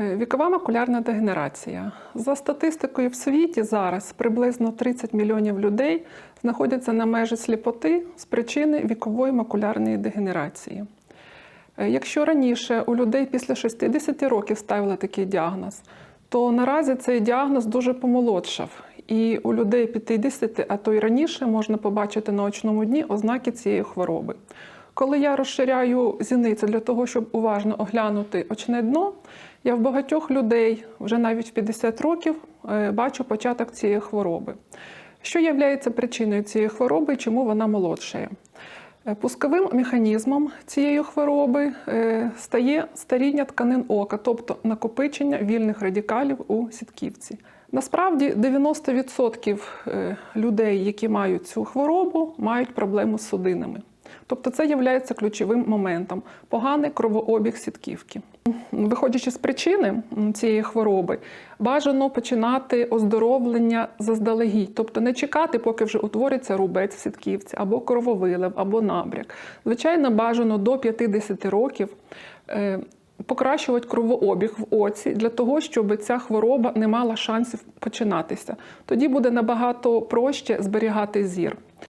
Е, Вікова макулярна дегенерація. За статистикою в світі зараз приблизно 30 мільйонів людей знаходяться на межі сліпоти з причини вікової макулярної дегенерації. Е, Якщо раніше у людей після 60 років ставили такий діагноз, то наразі цей діагноз дуже помолодшав. І у людей 50, а то й раніше можна побачити на очному дні ознаки цієї хвороби. Коли я розширяю зіниці для того, щоб уважно оглянути очне дно, я в багатьох людей вже навіть в 50 років е, бачу початок цієї хвороби. Що є причиною цієї хвороби і чому вона молодшає? Е, Пусковим механізмом цієї хвороби е, стає старіння тканин ока, тобто накопичення вільних радикалів у сітківці. Насправді 90% е, людей, які мають цю хворобу, мають проблему з судинами. Тобто це є ключовим моментом поганий кровообіг сітківки. Виходячи з причини цієї хвороби, бажано починати оздоровлення заздалегідь, тобто не чекати, поки вже утвориться рубець в сітківці, або крововилив, або набряк. Звичайно, бажано до 50 років. е, Покращувати кровообіг в оці для того, щоб ця хвороба не мала шансів починатися. Тоді буде набагато проще зберігати зір.